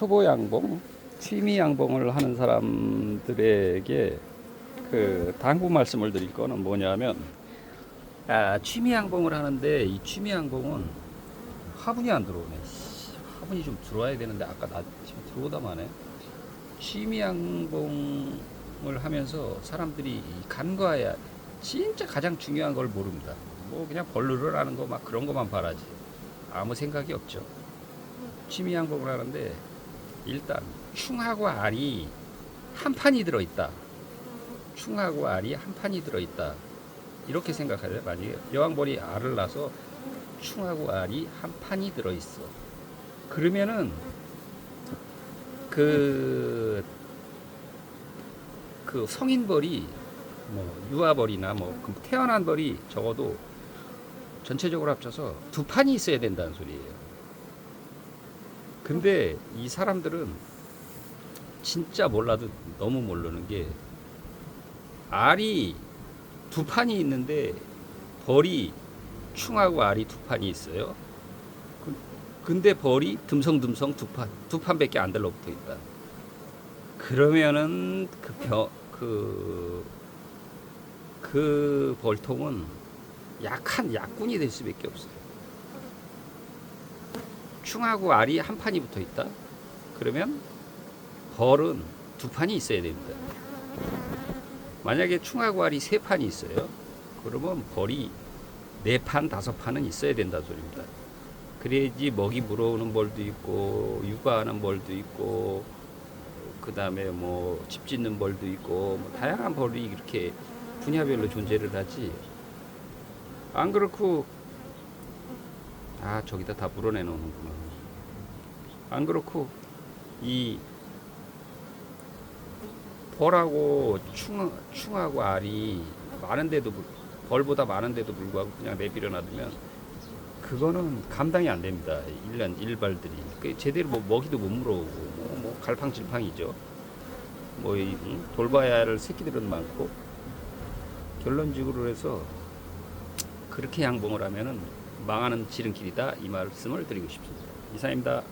초보 양봉, 취미 양봉을 하는 사람들에게 그 당부 말씀을 드릴 거는 뭐냐면 아, 취미 양봉을 하는데 이 취미 양봉은 화분이 안 들어오네. 씨, 화분이 좀 들어와야 되는데 아까 나 지금 들어오다 마네. 취미 양봉을 하면서 사람들이 이 간과해야 진짜 가장 중요한 걸 모릅니다. 뭐 그냥 벌루를 하는 거 막 그런 것만 바라지. 아무 생각이 없죠. 취미 양봉을 하는데 일단 충하고 알이 한 판이 들어있다. 충하고 알이 한 판이 들어있다. 이렇게 생각하세요. 만약에 여왕벌이 알을 낳아서 충하고 알이 한 판이 들어있어. 그러면은 그, 그 성인벌이 뭐 유아벌이나 뭐그 태어난 벌이 적어도 전체적으로 합쳐서 두 판이 있어야 된다는 소리예요. 근데 이 사람들은 진짜 몰라도 너무 모르는 게 알이 두 판이 있는데 벌이 충하고 알이 두 판이 있어요. 그- 근데 벌이 듬성듬성 두 판, 두 판밖에 안 달라붙어 있다. 그러면은 그 벼, 그, 그 벌통은 약한 약군이 될 수밖에 없어요. 충하고 알이 한 판이 붙어 있다. 그러면 벌은 두 판이 있어야 됩니다. 만약에 충하고 알이 세 판이 있어요. 그러면 벌이 네 판, 다섯 판은 있어야 된다 소리입니다. 그래야지 먹이 물어오는 벌도 있고 육아하는 벌도 있고 그 다음에 뭐 집 짓는 벌도 있고 뭐 다양한 벌이 이렇게 분야별로 존재를 하지. 안 그렇고 아 저기다 다 물어내 놓는구나. 안 그렇고 이 벌하고 충, 충하고 알이 많은데도 불- 벌보다 많은데도 불구하고 그냥 내버려 놔두면 그거는 감당이 안 됩니다. 일반 일발들이 그 제대로 뭐 먹이도 못 물어오고 뭐, 뭐 갈팡질팡이죠. 뭐 이, 응? 돌봐야 할 새끼들은 많고 결론적으로 해서 그렇게 양봉을 하면은 망하는 지름길이다 이 말씀을 드리고 싶습니다. 이상입니다.